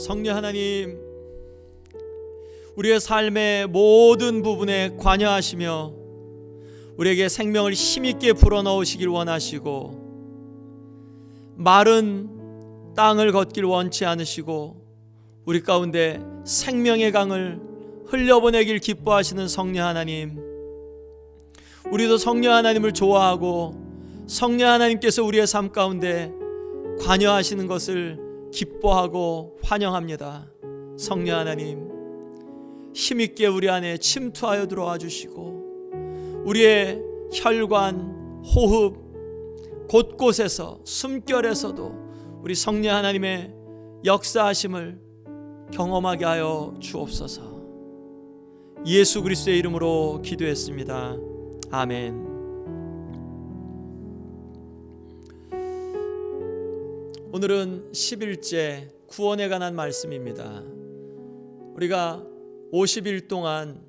성령 하나님, 우리의 삶의 모든 부분에 관여하시며 우리에게 생명을 힘있게 불어넣으시길 원하시고 마른 땅을 걷길 원치 않으시고 우리 가운데 생명의 강을 흘려보내길 기뻐하시는 성령 하나님 우리도 성령 하나님을 좋아하고 성령 하나님께서 우리의 삶 가운데 관여하시는 것을 기뻐하고 환영합니다. 성령 하나님 힘있게 우리 안에 침투하여 들어와 주시고 우리의 혈관, 호흡 곳곳에서 숨결에서도 우리 성령 하나님의 역사하심을 경험하게 하여 주옵소서. 예수 그리스도의 이름으로 기도했습니다. 아멘. 오늘은 10일째 구원에 관한 말씀입니다. 우리가 50일 동안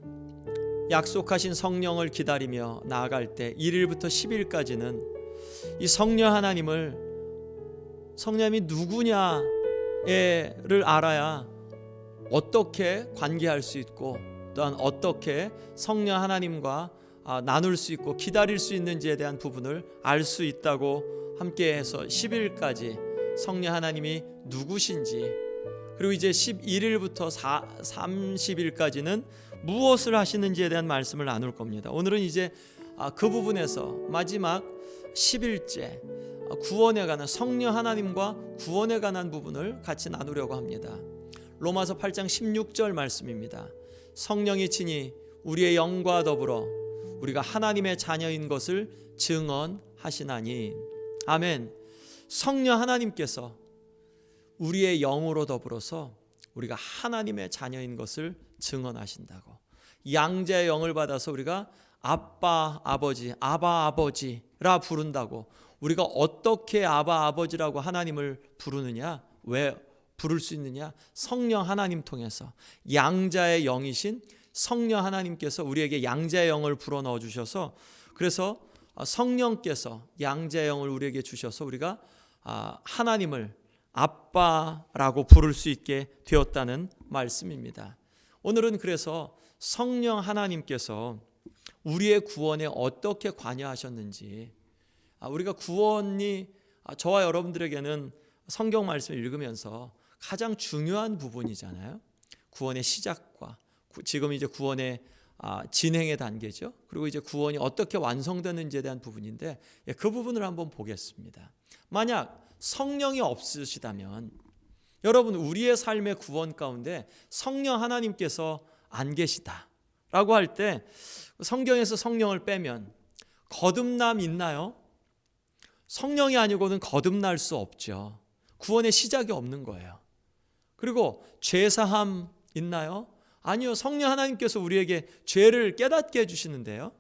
약속하신 성령을 기다리며 나아갈 때 1일부터 10일까지는 이 성령 하나님을 성령이 누구냐를 알아야 어떻게 관계할 수 있고 또한 어떻게 성령 하나님과 아, 나눌 수 있고 기다릴 수 있는지에 대한 부분을 알 수 있다고 함께해서 10일까지 성령 하나님이 누구신지 그리고 이제 11일부터 4, 30일까지는 무엇을 하시는지에 대한 말씀을 나눌 겁니다. 오늘은 이제 아, 그 부분에서 마지막 10일째 아, 구원에 관한 성령 하나님과 구원에 관한 부분을 같이 나누려고 합니다. 로마서 8장 16절 말씀입니다. 성령이 친히 우리의 영과 더불어 우리가 하나님의 자녀인 것을 증언하시나니 아멘. 성령 하나님께서 우리의 영으로 더불어서 우리가 하나님의 자녀인 것을 증언하신다고. 양자의 영을 받아서 우리가 아빠 아버지 아바 아버지라 부른다고. 우리가 어떻게 아바 아버지라고 하나님을 부르느냐? 왜 부를 수 있느냐? 성령 하나님 통해서 양자의 영이신 성령 하나님께서 우리에게 양자의 영을 불어 넣어 주셔서 그래서 성령께서 양자의 영을 우리에게 주셔서 우리가 아, 하나님을 아빠라고 부를 수 있게 되었다는 말씀입니다. 오늘은 그래서 성령 하나님께서 우리의 구원에 어떻게 관여하셨는지 아, 우리가 구원이 아, 저와 여러분들에게는 성경 말씀을 읽으면서 가장 중요한 부분이잖아요. 구원의 시작과 지금 이제 구원의 진행의 단계죠. 그리고 이제 구원이 어떻게 완성되는지에 대한 부분인데 예, 그 부분을 한번 보겠습니다. 만약 성령이 없으시다면 여러분 우리의 삶의 구원 가운데 성령 하나님께서 안 계시다라고 할 때 성경에서 성령을 빼면 거듭남 있나요? 성령이 아니고는 거듭날 수 없죠. 구원의 시작이 없는 거예요. 그리고 죄 사함 있나요? 아니요. 성령 하나님께서 우리에게 죄를 깨닫게 해주시는데요.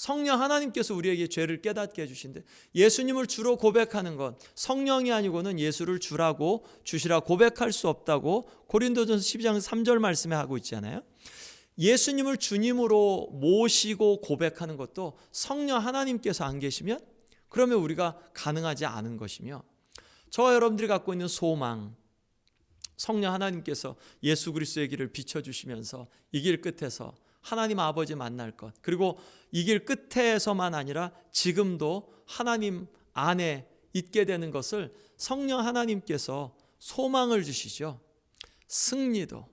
성령 하나님께서 우리에게 죄를 깨닫게 해주신데 예수님을 주로 고백하는 건 성령이 아니고는 예수를 주라고 주시라 고백할 수 없다고 고린도전서 12장 3절 말씀에 하고 있잖아요. 예수님을 주님으로 모시고 고백하는 것도 성령 하나님께서 안 계시면 그러면 우리가 가능하지 않은 것이며 저와 여러분들이 갖고 있는 소망 성령 하나님께서 예수 그리스도의 길을 비춰 주시면서 이 길 끝에서 하나님 아버지 만날 것. 그리고 이 길 끝에서만 아니라 지금도 하나님 안에 있게 되는 것을 성령 하나님께서 소망을 주시죠. 승리도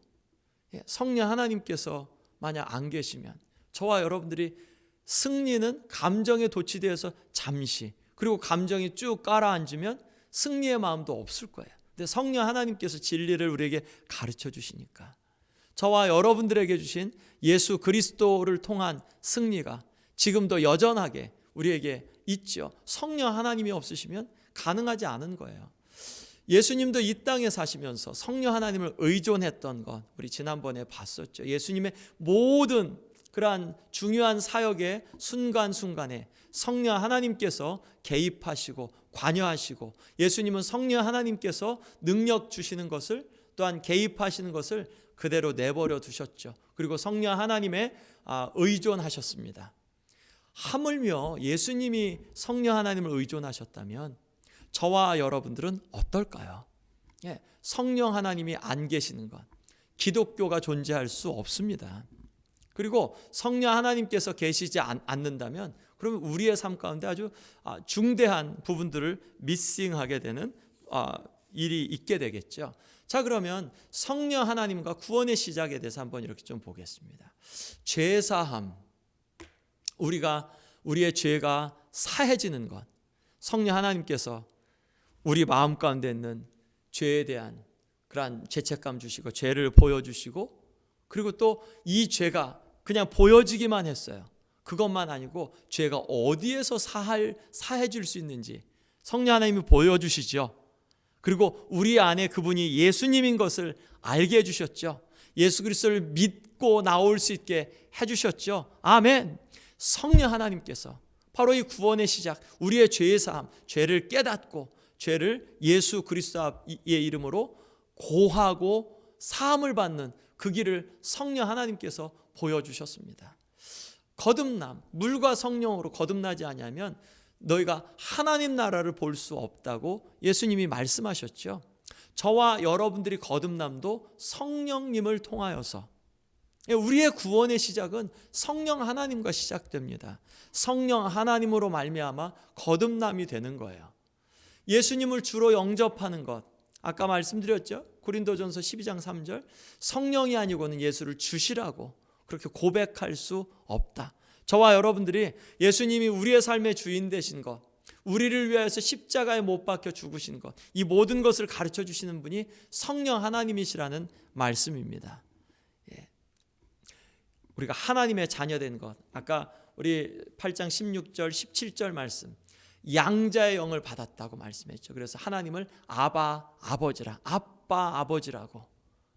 예, 성령 하나님께서 만약 안 계시면 저와 여러분들이 승리는 감정에 도취되어서 잠시 그리고 감정이 쭉 깔아앉으면 승리의 마음도 없을 거예요. 근데 성령 하나님께서 진리를 우리에게 가르쳐 주시니까 저와 여러분들에게 주신 예수 그리스도를 통한 승리가 지금도 여전하게 우리에게 있죠. 성령 하나님이 없으시면 가능하지 않은 거예요. 예수님도 이 땅에 사시면서 성령 하나님을 의존했던 것 우리 지난번에 봤었죠. 예수님의 모든 그러한 중요한 사역의 순간순간에 성령 하나님께서 개입하시고 관여하시고 예수님은 성령 하나님께서 능력 주시는 것을 또한 개입하시는 것을 그대로 내버려 두셨죠. 그리고 성령 하나님에 아, 의존하셨습니다. 하물며 예수님이 성령 하나님을 의존하셨다면 저와 여러분들은 어떨까요? 예, 성령 하나님이 안 계시는 것. 기독교가 존재할 수 없습니다. 그리고 성령 하나님께서 계시지 않, 않는다면 그러면 우리의 삶 가운데 아주 아, 중대한 부분들을 미싱하게 되는 아, 일이 있게 되겠죠. 자 그러면 성령 하나님과 구원의 시작에 대해서 한번 이렇게 좀 보겠습니다. 죄 사함 우리가 우리의 죄가 사해지는 것 성령 하나님께서 우리 마음 가운데 있는 죄에 대한 그러한 죄책감 주시고 죄를 보여주시고 그리고 또 이 죄가 그냥 보여지기만 했어요. 그것만 아니고 죄가 어디에서 사할 사해질 수 있는지 성령 하나님이 보여주시죠. 그리고 우리 안에 그분이 예수님인 것을 알게 해주셨죠. 예수 그리스도를 믿고 나올 수 있게 해주셨죠. 아멘. 성령 하나님께서 바로 이 구원의 시작, 우리의 죄의 사함, 죄를 깨닫고 죄를 예수 그리스도의 이름으로 고하고 사함을 받는 그 길을 성령 하나님께서 보여주셨습니다. 거듭남, 물과 성령으로 거듭나지 아니하면 너희가 하나님 나라를 볼 수 없다고 예수님이 말씀하셨죠. 저와 여러분들이 거듭남도 성령님을 통하여서 우리의 구원의 시작은 성령 하나님과 시작됩니다. 성령 하나님으로 말미암아 거듭남이 되는 거예요. 예수님을 주로 영접하는 것. 아까 말씀드렸죠? 고린도전서 12장 3절. 성령이 아니고는 예수를 주시라고 그렇게 고백할 수 없다. 저와 여러분들이 예수님이 우리의 삶의 주인 되신 것, 우리를 위하여서 십자가에 못 박혀 죽으신 것, 이 모든 것을 가르쳐 주시는 분이 성령 하나님이시라는 말씀입니다. 예. 우리가 하나님의 자녀된 것, 아까 우리 8장 16절, 17절 말씀, 양자의 영을 받았다고 말씀했죠. 그래서 하나님을 아바 아버지라, 아빠 아버지라고.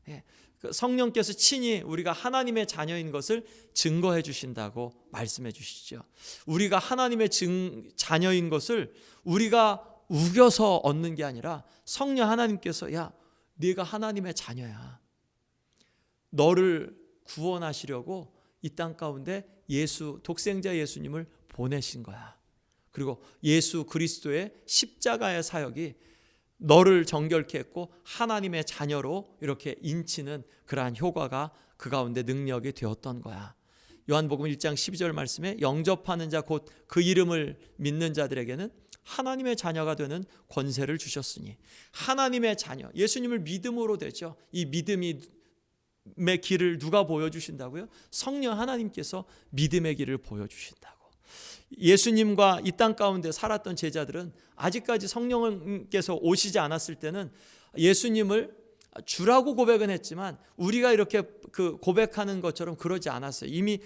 예. 그 성령께서 친히 우리가 하나님의 자녀인 것을 증거해 주신다고 말씀해 주시죠. 우리가 하나님의 증, 자녀인 것을 우리가 우겨서 얻는 게 아니라 성령 하나님께서 야, 네가 하나님의 자녀야. 너를 구원하시려고 이 땅 가운데 예수 독생자 예수님을 보내신 거야. 그리고 예수 그리스도의 십자가의 사역이 너를 정결케 했고 하나님의 자녀로 이렇게 인치는 그러한 효과가 그 가운데 능력이 되었던 거야. 요한복음 1장 12절 말씀에 영접하는 자 곧 그 이름을 믿는 자들에게는 하나님의 자녀가 되는 권세를 주셨으니 하나님의 자녀 예수님을 믿음으로 되죠. 이 믿음이 의 길을 누가 보여주신다고요? 성령 하나님께서 믿음의 길을 보여주신다고. 예수님과 이 땅 가운데 살았던 제자들은 아직까지 성령께서 오시지 않았을 때는 예수님을 주라고 고백은 했지만 우리가 이렇게 그 고백하는 것처럼 그러지 않았어요. 이미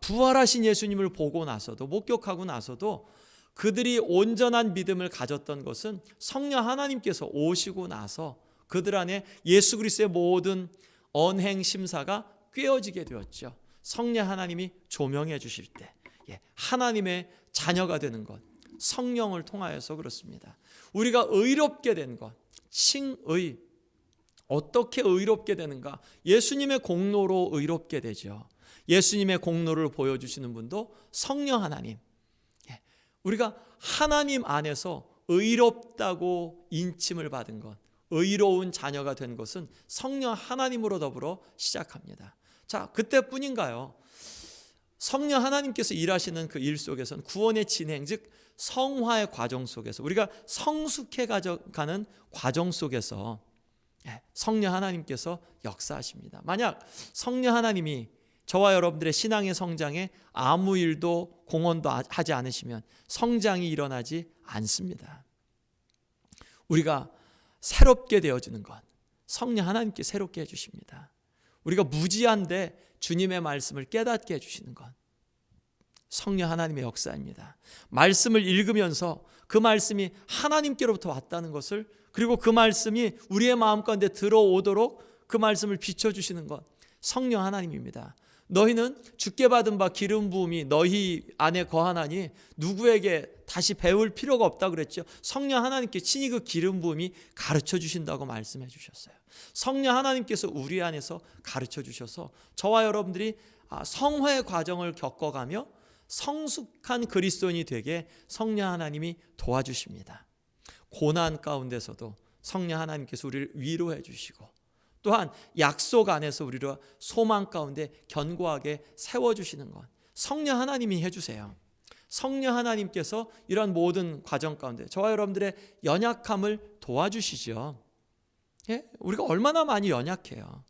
부활하신 예수님을 보고 나서도 목격하고 나서도 그들이 온전한 믿음을 가졌던 것은 성령 하나님께서 오시고 나서 그들 안에 예수 그리스도의 모든 언행 심사가 꿰어지게 되었죠. 성령 하나님이 조명해 주실 때 예, 하나님의 자녀가 되는 것 성령을 통하여서 그렇습니다. 우리가 의롭게 된 것, 칭의 어떻게 의롭게 되는가? 예수님의 공로로 의롭게 되죠. 예수님의 공로를 보여주시는 분도 성령 하나님. 예, 우리가 하나님 안에서 의롭다고 인침을 받은 것, 의로운 자녀가 된 것은 성령 하나님으로 더불어 시작합니다. 자, 그때뿐인가요? 성령 하나님께서 일하시는 그 일 속에서는 구원의 진행, 즉 성화의 과정 속에서 우리가 성숙해 가는 과정 속에서 예, 성령 하나님께서 역사하십니다. 만약 성령 하나님이 저와 여러분들의 신앙의 성장에 아무 일도 공헌도 하지 않으시면 성장이 일어나지 않습니다. 우리가 새롭게 되어지는 것, 성령 하나님께 새롭게 해주십니다. 우리가 무지한데 주님의 말씀을 깨닫게 해주시는 것, 성령 하나님의 역사입니다. 말씀을 읽으면서 그 말씀이 하나님께로부터 왔다는 것을 그리고 그 말씀이 우리의 마음 가운데 들어오도록 그 말씀을 비춰주시는 것, 성령 하나님입니다. 너희는 죽게 받은 바 기름 부음이 너희 안에 거하나니 누구에게 다시 배울 필요가 없다 그랬죠. 성령 하나님께 친히 그 기름 부음이 가르쳐 주신다고 말씀해 주셨어요. 성령 하나님께서 우리 안에서 가르쳐 주셔서 저와 여러분들이 아, 성화의 과정을 겪어가며 성숙한 그리스도인이 되게 성령 하나님이 도와주십니다. 고난 가운데서도 성령 하나님께서 우리를 위로해 주시고 또한 약속 안에서 우리를 소망 가운데 견고하게 세워 주시는 것 성령 하나님이 해 주세요. 성령 하나님께서 이런 모든 과정 가운데 저와 여러분들의 연약함을 도와주시죠. 예? 우리가 얼마나 많이 연약해요.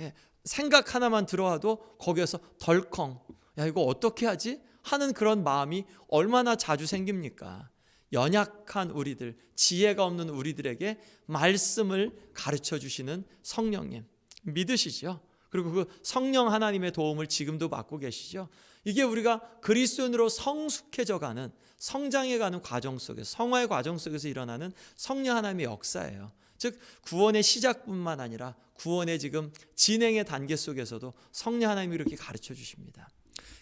예? 생각 하나만 들어와도 거기에서 덜컹 야 이거 어떻게 하지 하는 그런 마음이 얼마나 자주 생깁니까? 연약한 우리들, 지혜가 없는 우리들에게 말씀을 가르쳐 주시는 성령님 믿으시죠? 그리고 그 성령 하나님의 도움을 지금도 받고 계시죠? 이게 우리가 그리스도인으로 성숙해져 가는 성장해 가는 과정 속에서 성화의 과정 속에서 일어나는 성령 하나님의 역사예요. 즉 구원의 시작뿐만 아니라 구원의 지금 진행의 단계 속에서도 성령 하나님이 이렇게 가르쳐 주십니다.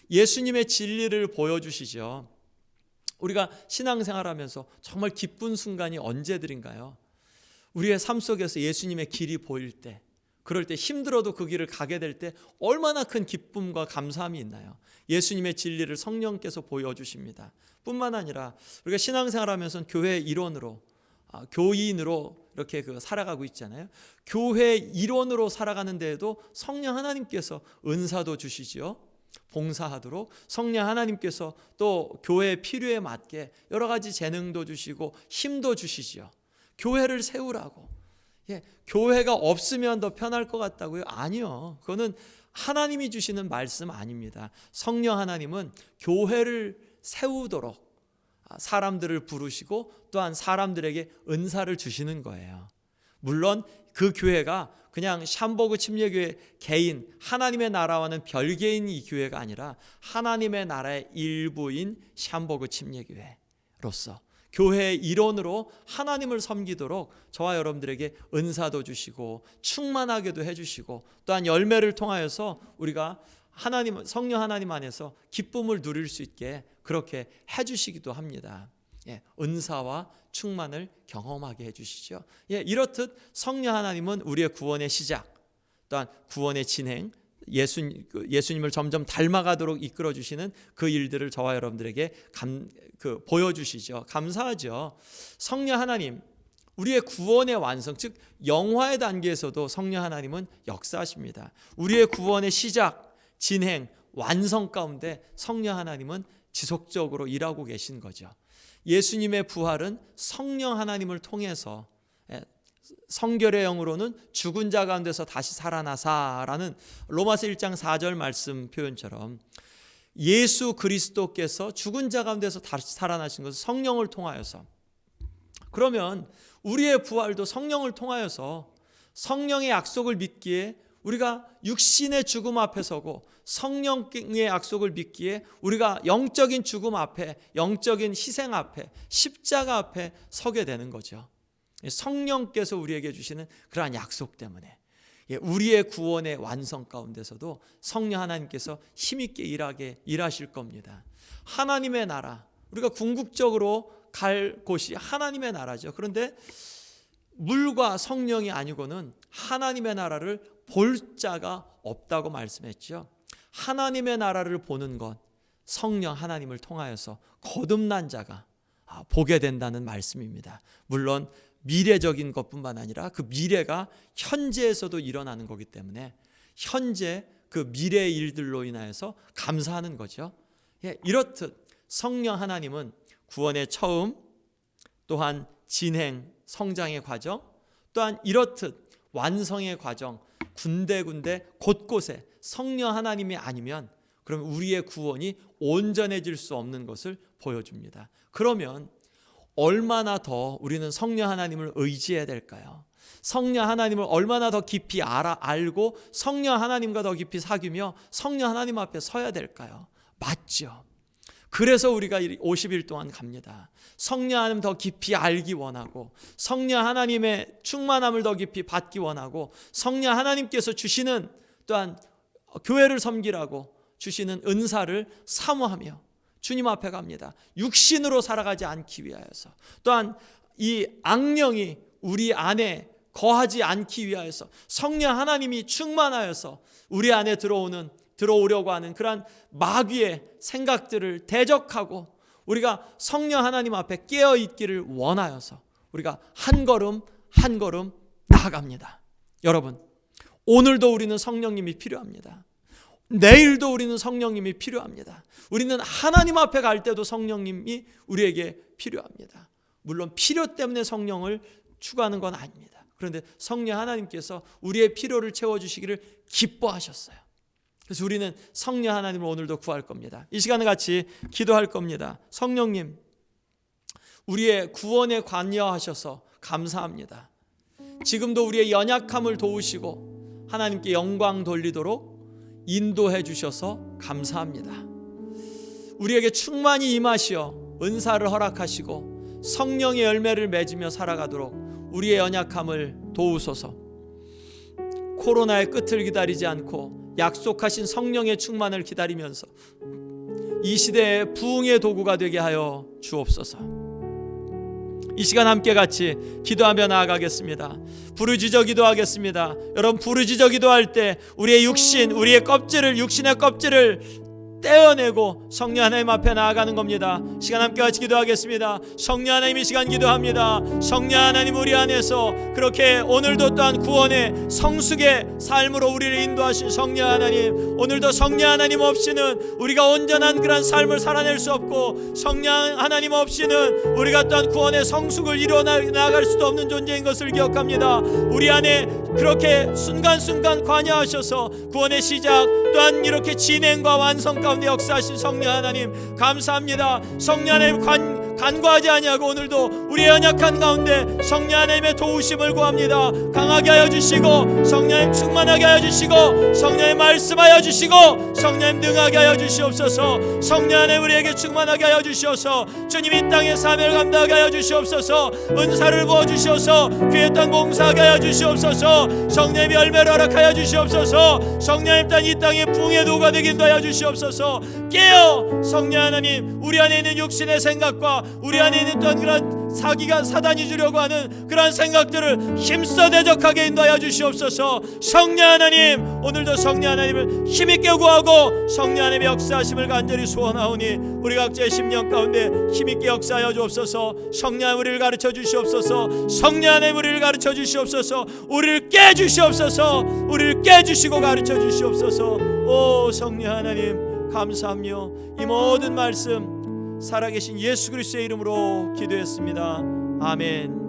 예수님의 진리를 보여 주시죠. 우리가 신앙생활하면서 정말 기쁜 순간이 언제들인가요? 우리의 삶 속에서 예수님의 길이 보일 때, 그럴 때 힘들어도 그 길을 가게 될 때 얼마나 큰 기쁨과 감사함이 있나요? 예수님의 진리를 성령께서 보여주십니다. 뿐만 아니라 우리가 신앙생활하면서 교회 일원으로, 아, 교인으로 이렇게 그 살아가고 있잖아요. 교회 일원으로 살아가는 데에도 성령 하나님께서 은사도 주시지요. 봉사하도록 성령 하나님께서 또 교회 필요에 맞게 여러 가지 재능도 주시고 힘도 주시지요. 교회를 세우라고. 예, 교회가 없으면 더 편할 것 같다고요? 아니요. 그거는 하나님이 주시는 말씀 아닙니다. 성령 하나님은 교회를 세우도록 사람들을 부르시고 또한 사람들에게 은사를 주시는 거예요. 물론 그 교회가 그냥 샴버그 침례교회 개인 하나님의 나라와는 별개인 이 교회가 아니라 하나님의 나라의 일부인 샴버그 침례교회로서 교회의 일원으로 하나님을 섬기도록 저와 여러분들에게 은사도 주시고 충만하게도 해주시고 또한 열매를 통하여서 우리가 하나님 성령 하나님 안에서 기쁨을 누릴 수 있게 그렇게 해주시기도 합니다. 예, 은사와 충만을 경험하게 해주시죠. 예, 이렇듯 성령 하나님은 우리의 구원의 시작, 또한 구원의 진행, 예수, 예수님을 점점 닮아가도록 이끌어 주시는 그 일들을 저와 여러분들에게 감, 그 보여주시죠. 감사하죠. 성령 하나님, 우리의 구원의 완성, 즉 영화의 단계에서도 성령 하나님은 역사하십니다. 우리의 구원의 시작, 진행, 완성 가운데 성령 하나님은 지속적으로 일하고 계신 거죠. 예수님의 부활은 성령 하나님을 통해서 예, 성결의 영으로는 죽은 자 가운데서 다시 살아나사라는 로마서 1장 4절 말씀 표현처럼 예수 그리스도께서 죽은 자 가운데서 다시 살아나신 것은 성령을 통하여서 그러면 우리의 부활도 성령을 통하여서 성령의 약속을 믿기에 우리가 육신의 죽음 앞에 서고 성령의 약속을 믿기에 우리가 영적인 죽음 앞에 영적인 희생 앞에 십자가 앞에 서게 되는 거죠. 성령께서 우리에게 주시는 그러한 약속 때문에 예, 우리의 구원의 완성 가운데서도 성령 하나님께서 힘있게 일하게 일하실 겁니다. 하나님의 나라 우리가 궁극적으로 갈 곳이 하나님의 나라죠. 그런데 물과 성령이 아니고는 하나님의 나라를 볼 자가 없다고 말씀했죠. 하나님의 나라를 보는 것 성령 하나님을 통하여서 거듭난 자가 아, 보게 된다는 말씀입니다. 물론 미래적인 것뿐만 아니라 그 미래가 현재에서도 일어나는 거기 때문에 현재 그 미래의 일들로 인하여서 감사하는 거죠. 예, 이렇듯 성령 하나님은 구원의 처음 또한 진행 성장의 과정 또한 이렇듯 완성의 과정 군데군데 곳곳에 성령 하나님이 아니면 그럼 우리의 구원이 온전해질 수 없는 것을 보여줍니다. 그러면 얼마나 더 우리는 성령 하나님을 의지해야 될까요? 성령 하나님을 얼마나 더 깊이 알아 알고 성령 하나님과 더 깊이 사귀며 성령 하나님 앞에 서야 될까요? 맞죠. 그래서 우리가 50일 동안 갑니다. 성령 하나님 더 깊이 알기 원하고 성령 하나님의 충만함을 더 깊이 받기 원하고 성령 하나님께서 주시는 또한 교회를 섬기라고 주시는 은사를 사모하며 주님 앞에 갑니다. 육신으로 살아가지 않기 위하여서 또한 이 악령이 우리 안에 거하지 않기 위하여서 성령 하나님이 충만하여서 우리 안에 들어오는 들어오려고 하는 그러한 마귀의 생각들을 대적하고 우리가 성령 하나님 앞에 깨어 있기를 원하여서 우리가 한 걸음 한 걸음 나아갑니다. 여러분, 오늘도 우리는 성령님이 필요합니다. 내일도 우리는 성령님이 필요합니다. 우리는 하나님 앞에 갈 때도 성령님이 우리에게 필요합니다. 물론 필요 때문에 성령을 추구하는 건 아닙니다. 그런데 성령 하나님께서 우리의 필요를 채워주시기를 기뻐하셨어요. 그래서 우리는 성령 하나님을 오늘도 구할 겁니다. 이 시간에 같이 기도할 겁니다. 성령님, 우리의 구원에 관여하셔서 감사합니다. 지금도 우리의 연약함을 도우시고 하나님께 영광 돌리도록 인도해 주셔서 감사합니다. 우리에게 충만히 임하시어 은사를 허락하시고 성령의 열매를 맺으며 살아가도록 우리의 연약함을 도우소서. 코로나의 끝을 기다리지 않고 약속하신 성령의 충만을 기다리면서 이 시대의 부흥의 도구가 되게 하여 주옵소서. 이 시간 함께 같이 기도하며 나아가겠습니다. 부르짖어 기도하겠습니다. 여러분 부르짖어 기도할 때 우리의 육신, 우리의 껍질을 육신의 껍질을 떼어내고 성령 하나님 앞에 나아가는 겁니다. 시간 함께 같이 기도하겠습니다. 성령 하나님 이 시간 기도합니다. 성령 하나님 우리 안에서 그렇게 오늘도 또한 구원의 성숙의 삶으로 우리를 인도하신 성령 하나님 오늘도 성령 하나님 없이는 우리가 온전한 그런 삶을 살아낼 수 없고 성령 하나님 없이는 우리가 또한 구원의 성숙을 이루어 나갈 수도 없는 존재인 것을 기억합니다. 우리 안에 그렇게 순간순간 관여하셔서 구원의 시작 또한 이렇게 진행과 완성 가운데 역사하신 성령 하나님 감사합니다. 성령 하나님 관 간과하지 아니하고 오늘도 우리의 연약한 가운데 성령 하나님의 도우심을 구합니다. 강하게 하여 주시고 성령님 충만하게 하여 주시고 성령님 말씀하여 주시고 성령님 능하게 하여 주시옵소서. 성령 하나님 우리에게 충만하게 하여 주시옵소서. 주님 이 땅의 사명을 감당하게 하여 주시옵소서. 은사를 부어 주시옵소서. 귀의 땅 봉사하게 하여 주시옵소서. 성령님 열매를 허락하여 주시옵소서. 성령님 땅이 땅의 붕의 도가 되긴 하여 주시옵소서. 깨어 성령 하나님 우리 안에 있는 육신의 생각과 우리 안에 있는 또한 그런 사기가 사단이 주려고 하는 그러한 생각들을 힘써 대적하게 인도하여 주시옵소서. 성령 하나님 오늘도 성령 하나님을 힘있게 구하고 성령 하나님의 역사하심을 간절히 소원하오니 우리 각자의 심령 가운데 힘있게 역사하여 주옵소서. 성령 우리를 가르쳐 주시옵소서. 성령 하나님 우리를 가르쳐 주시옵소서. 우리를 깨 주시옵소서. 우리를 깨 주시고 가르쳐 주시옵소서. 오 성령 하나님 감사하며 이 모든 말씀 살아계신 예수 그리스도의 이름으로 기도했습니다. 아멘.